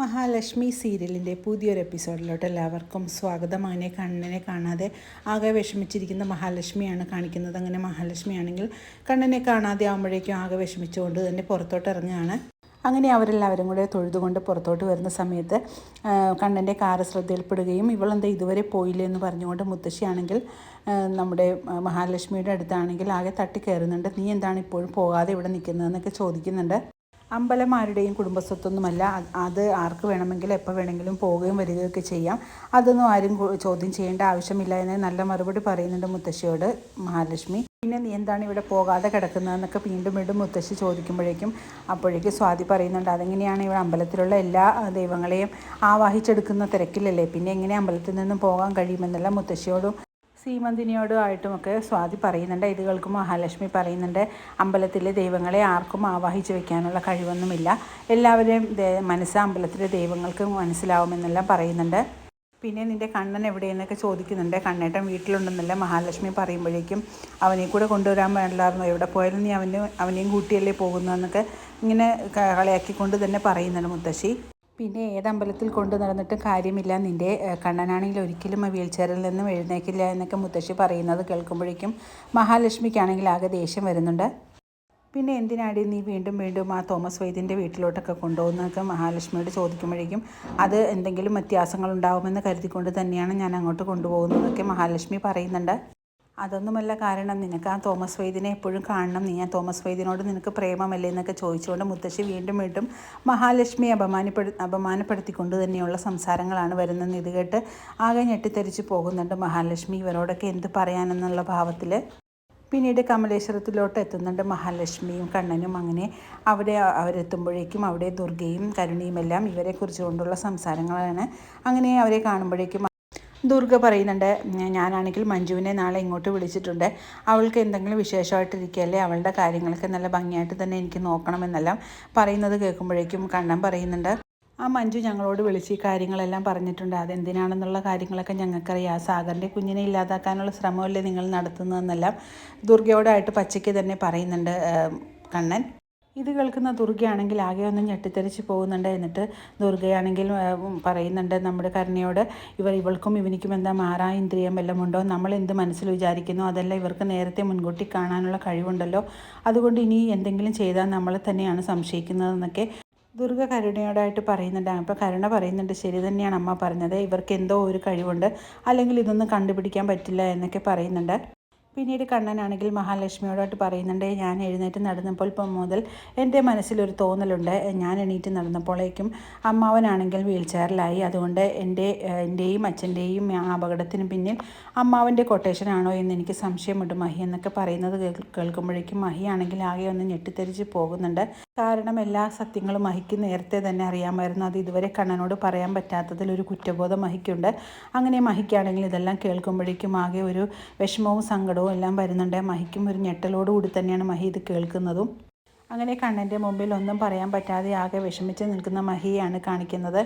മഹാലക്ഷ്മി സീരിയലിന്റെ പുതിയൊരു എപ്പിസോഡിലോട്ട് എല്ലാവർക്കും സ്വാഗതം. അങ്ങനെ കണ്ണനെ കാണാതെ ആകെ വിഷമിച്ചിരിക്കുന്ന മഹാലക്ഷ്മിയാണ് കാണിക്കുന്നത്. അങ്ങനെ മഹാലക്ഷ്മിയാണെങ്കിൽ കണ്ണനെ കാണാതെ ആകുമ്പോഴേക്കും ആകെ വിഷമിച്ചുകൊണ്ട് തന്നെ പുറത്തോട്ട് ഇറങ്ങുകയാണ്. അങ്ങനെ അവരെല്ലാവരും കൂടെ തൊഴുതുകൊണ്ട് പുറത്തോട്ട് വരുന്ന സമയത്ത് കണ്ണന്റെ കാറ് ശ്രദ്ധയിൽപ്പെടുകയും ഇവളെന്താ ഇതുവരെ പോയില്ലേ? എന്ന് പറഞ്ഞുകൊണ്ട് മുത്തശ്ശിയാണെങ്കിൽ നമ്മുടെ മഹാലക്ഷ്മിയുടെ അടുത്താണെങ്കിൽ ആകെ തട്ടിക്കയറുന്നുണ്ട്. നീ എന്താണ് ഇപ്പോഴും പോകാതെ ഇവിടെ നിൽക്കുന്നതെന്നൊക്കെ ചോദിക്കുന്നുണ്ട്. അമ്പലം ആരുടെയും കുടുംബസ്വത്തൊന്നുമല്ല. അത് ആർക്ക് വേണമെങ്കിലും എപ്പോൾ വേണമെങ്കിലും പോവുകയും വരികയൊക്കെ ചെയ്യാം. അതൊന്നും ആരും ചോദ്യം ചെയ്യേണ്ട ആവശ്യമില്ല എന്ന് നല്ല മറുപടി പറയുന്നുണ്ട് മുത്തശ്ശിയോട് മഹാലക്ഷ്മി. പിന്നെ നീ എന്താണ് ഇവിടെ പോകാതെ കിടക്കുന്നതെന്നൊക്കെ വീണ്ടും വീണ്ടും മുത്തശ്ശി ചോദിക്കുമ്പോഴേക്കും അപ്പോഴേക്കും സ്വാതി പറയുന്നുണ്ട് അതെങ്ങനെയാണ് ഇവിടെ അമ്പലത്തിലുള്ള എല്ലാ ദൈവങ്ങളെയും ആവാഹിച്ചെടുക്കുന്ന തിരക്കിലല്ലേ? പിന്നെ എങ്ങനെ അമ്പലത്തിൽ നിന്നും പോകാൻ കഴിയുമെന്നല്ല മുത്തശ്ശിയോടും സീമന്തിനിയോടും ആയിട്ടുമൊക്കെ സ്വാതി പറയുന്നുണ്ട്. ഇതുകൾക്ക് മഹാലക്ഷ്മി പറയുന്നുണ്ട്. അമ്പലത്തിലെ ദൈവങ്ങളെ ആർക്കും ആവാഹിച്ച് വെക്കാനുള്ള കഴിവൊന്നുമില്ല. എല്ലാവരെയും മനസ്സ് അമ്പലത്തിലെ ദൈവങ്ങൾക്ക് മനസ്സിലാവുമെന്നെല്ലാം പറയുന്നുണ്ട്. പിന്നെ നിന്റെ കണ്ണൻ എവിടെയെന്നൊക്കെ ചോദിക്കുന്നുണ്ട്. കണ്ണേട്ടൻ വീട്ടിലുണ്ടെന്നല്ല മഹാലക്ഷ്മി പറയുമ്പോഴേക്കും അവനെ കൂടെ കൊണ്ടുവരാൻ പാടില്ലായിരുന്നു എവിടെ പോയാലും നീ അവന് അവനെയും കൂട്ടിയല്ലേ പോകുന്നതെന്നൊക്കെ ഇങ്ങനെ കളിയാക്കിക്കൊണ്ട് തന്നെ പറയുന്നുണ്ട് മുത്തശ്ശി. പിന്നെ ഏത് അമ്പലത്തിൽ കൊണ്ടു നടന്നിട്ടും കാര്യമില്ല. നിന്റെ കണ്ണനാണെങ്കിൽ ഒരിക്കലും വീൽ ചെയറിൽ നിന്നും എഴുന്നേക്കില്ല എന്നൊക്കെ മുത്തശ്ശി പറയുന്നത് കേൾക്കുമ്പോഴേക്കും മഹാലക്ഷ്മിക്കാണെങ്കിൽ ആകെ ദേഷ്യം വരുന്നുണ്ട്. പിന്നെ എന്തിനാടി നീ വീണ്ടും വീണ്ടും ആ തോമസ് വൈദ്യന്റെ വീട്ടിലോട്ടൊക്കെ കൊണ്ടുപോകുന്നതൊക്കെ മഹാലക്ഷ്മിയോട് ചോദിക്കുമ്പോഴേക്കും അത് എന്തെങ്കിലും വ്യത്യാസങ്ങൾ ഉണ്ടാവുമെന്ന് കരുതിക്കൊണ്ട് തന്നെയാണ് ഞാൻ അങ്ങോട്ട് കൊണ്ടുപോകുന്നതൊക്കെ മഹാലക്ഷ്മി പറയുന്നുണ്ട്. അതൊന്നുമല്ല കാരണം നിനക്ക് ആ തോമസ് വൈദ്യനെ എപ്പോഴും കാണണം. നീ ആ തോമസ് വൈദ്യനോട് നിനക്ക് പ്രേമമല്ലേ എന്നൊക്കെ ചോദിച്ചുകൊണ്ട് മുത്തശ്ശി വീണ്ടും വീണ്ടും മഹാലക്ഷ്മി അപമാനപ്പെടു അപമാനപ്പെടുത്തിക്കൊണ്ട് തന്നെയുള്ള സംസാരങ്ങളാണ് വരുന്നതെന്ന് ഇത് കേട്ട് ആകെ ഞെട്ടിത്തെറിച്ച് പോകുന്നുണ്ട് മഹാലക്ഷ്മി. ഇവരോടൊക്കെ എന്ത് പറയാനെന്നുള്ള ഭാവത്തിൽ പിന്നീട് കമലേശ്വരത്തിലോട്ട് എത്തുന്നുണ്ട് മഹാലക്ഷ്മിയും കണ്ണനും. അങ്ങനെ അവിടെ അവരെത്തുമ്പോഴേക്കും അവിടെ ദുർഗയും കരുണിയും എല്ലാം ഇവരെ സംസാരങ്ങളാണ്. അങ്ങനെ അവരെ കാണുമ്പോഴേക്കും ദുർഗ പറയുന്നുണ്ട് "ഞ- ഞാനാണെങ്കിൽ മഞ്ജുവിനെ നാളെ ഇങ്ങോട്ട് വിളിച്ചിട്ടുണ്ട്. അവൾക്ക് എന്തെങ്കിലും വിശേഷമായിട്ടിരിക്കുകയല്ലേ അവളുടെ കാര്യങ്ങളൊക്കെ നല്ല ഭംഗിയായിട്ട് തന്നെ എനിക്ക് നോക്കണമെന്നെല്ലാം പറയുന്നത് കേൾക്കുമ്പോഴേക്കും കണ്ണൻ പറയുന്നുണ്ട് ആ മഞ്ജു ഞങ്ങളോട് വിളിച്ച് ഈ കാര്യങ്ങളെല്ലാം പറഞ്ഞിട്ടുണ്ട്. അതെന്തിനാണെന്നുള്ള കാര്യങ്ങളൊക്കെ ഞങ്ങൾക്കറിയാം. സാഗറിന്റെ കുഞ്ഞിനെ ഇല്ലാതാക്കാനുള്ള ശ്രമമല്ലേ നിങ്ങൾ നടത്തുന്നതെന്നെല്ലാം ദുർഗയോടായിട്ട് പച്ചയ്ക്ക് തന്നെ പറയുന്നുണ്ട് കണ്ണൻ. ഇത് കേൾക്കുന്ന ദുർഗയാണെങ്കിൽ ആകെ ഒന്ന് ഞെട്ടിത്തെറിച്ച് പോകുന്നുണ്ട് എന്നിട്ട് ദുർഗയാണെങ്കിൽ പറയുന്നുണ്ട് നമ്മുടെ കരുണയോട് ഇവർ ഇവൾക്കും ഇവനിക്കും എന്താ മാറാ ഇന്ദ്രിയം വല്ലതും ഉണ്ടോ? നമ്മൾ എന്ത് മനസ്സിൽ വിചാരിക്കുന്നു? അതെല്ലാം ഇവർക്ക് നേരത്തെ മുൻകൂട്ടി കാണാനുള്ള കഴിവുണ്ടല്ലോ. അതുകൊണ്ട് ഇനി എന്തെങ്കിലും ചെയ്താൽ നമ്മളെ തന്നെയാണ് സംശയിക്കുന്നതെന്നൊക്കെ ദുർഗ കരുണയോടായിട്ട് പറയുന്നുണ്ട്. അപ്പോൾ കരുണ പറയുന്നുണ്ട്. ശരി തന്നെയാണ് അമ്മ പറഞ്ഞത്. ഇവർക്ക് എന്തോ ഒരു കഴിവുണ്ട്. അല്ലെങ്കിൽ ഇതൊന്നും കണ്ടുപിടിക്കാൻ പറ്റില്ല എന്നൊക്കെ പറയുന്നുണ്ട്. പിന്നീട് കണ്ണനാണെങ്കിൽ മഹാലക്ഷ്മിയോടായിട്ട് പറയുന്നുണ്ട് ഞാൻ എഴുന്നേറ്റ് നടന്നപ്പോൾ ഇപ്പം മുതൽ എന്റെ മനസ്സിലൊരു തോന്നലുണ്ട്. ഞാൻ എണീറ്റ് നടന്നപ്പോഴേക്കും അമ്മാവനാണെങ്കിൽ വീൽ ചെയറിലായി അതുകൊണ്ട് എന്റെ എന്റെയും അച്ഛന്റെയും അപകടത്തിന് പിന്നിൽ അമ്മാവന്റെ കൊട്ടേഷനാണോ എന്ന് എനിക്ക് സംശയമുണ്ട് മഹി എന്നൊക്കെ പറയുന്നത് കേൾ- കേൾക്കുമ്പോഴേക്കും മഹിയാണെങ്കിൽ ആകെ ഒന്ന് ഞെട്ടിത്തെറിച്ച് പോകുന്നുണ്ട്. കാരണം എല്ലാ സത്യങ്ങളും മഹിക്ക് നേരത്തെ തന്നെ അറിയാമായിരുന്നു. അത് ഇതുവരെ കണ്ണനോട് പറയാൻ പറ്റാത്തതിൽ ഒരു കുറ്റബോധം മഹിക്കുണ്ട്. അങ്ങനെ മഹിക്കാണെങ്കിൽ ഇതെല്ലാം കേൾക്കുമ്പോഴേക്കും ആകെ ഒരു വിഷമവും സങ്കടവും എല്ലാം വരുന്നുണ്ട്. മഹിക്കും ഒരു ഞെട്ടലോടുകൂടി തന്നെയാണ് മഹി ഇത് കേൾക്കുന്നതും. അങ്ങനെ കണ്ണന്റെ മുമ്പിൽ ഒന്നും പറയാൻ പറ്റാതെ ആകെ വിഷമിച്ച് നിൽക്കുന്ന മഹിയാണ് കാണിക്കുന്നത്.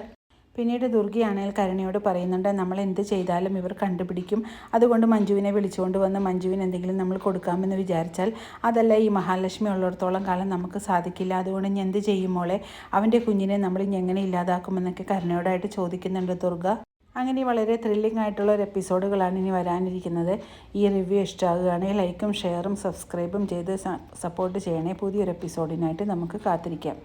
പിന്നീട് ദുർഗയാണെങ്കിൽ കരുണയോട് പറയുന്നുണ്ട് നമ്മൾ എന്ത് ചെയ്താലും ഇവർ കണ്ടുപിടിക്കും. അതുകൊണ്ട് മഞ്ജുവിനെ വിളിച്ചുകൊണ്ട് വന്ന് മഞ്ജുവിന് എന്തെങ്കിലും നമ്മൾ കൊടുക്കാമെന്ന് വിചാരിച്ചാൽ അതല്ല ഈ മഹാലക്ഷ്മി ഉള്ളിടത്തോളം കാലം നമുക്ക് സാധിക്കില്ല. അതുകൊണ്ട് ഞാൻ എന്ത് ചെയ്യുമോളെ അവന്റെ കുഞ്ഞിനെ നമ്മൾ ഇനി എങ്ങനെ ഇല്ലാതാക്കുമെന്നൊക്കെ കരുണയോടായിട്ട് ചോദിക്കുന്നുണ്ട് ദുർഗ. അങ്ങനെ വളരെ ത്രില്ലിംഗ് ആയിട്ടുള്ള ഒരു എപ്പിസോഡുകളാണ് ഇനി വരാനിരിക്കുന്നത്. ഈ റിവ്യൂ ഇഷ്ടമാകുകയാണെങ്കിൽ ലൈക്കും ഷെയറും സബ്സ്ക്രൈബും ചെയ്ത് സപ്പോർട്ട് ചെയ്യണേ. പുതിയൊരു എപ്പിസോഡിനായിട്ട് നമുക്ക് കാത്തിരിക്കാം.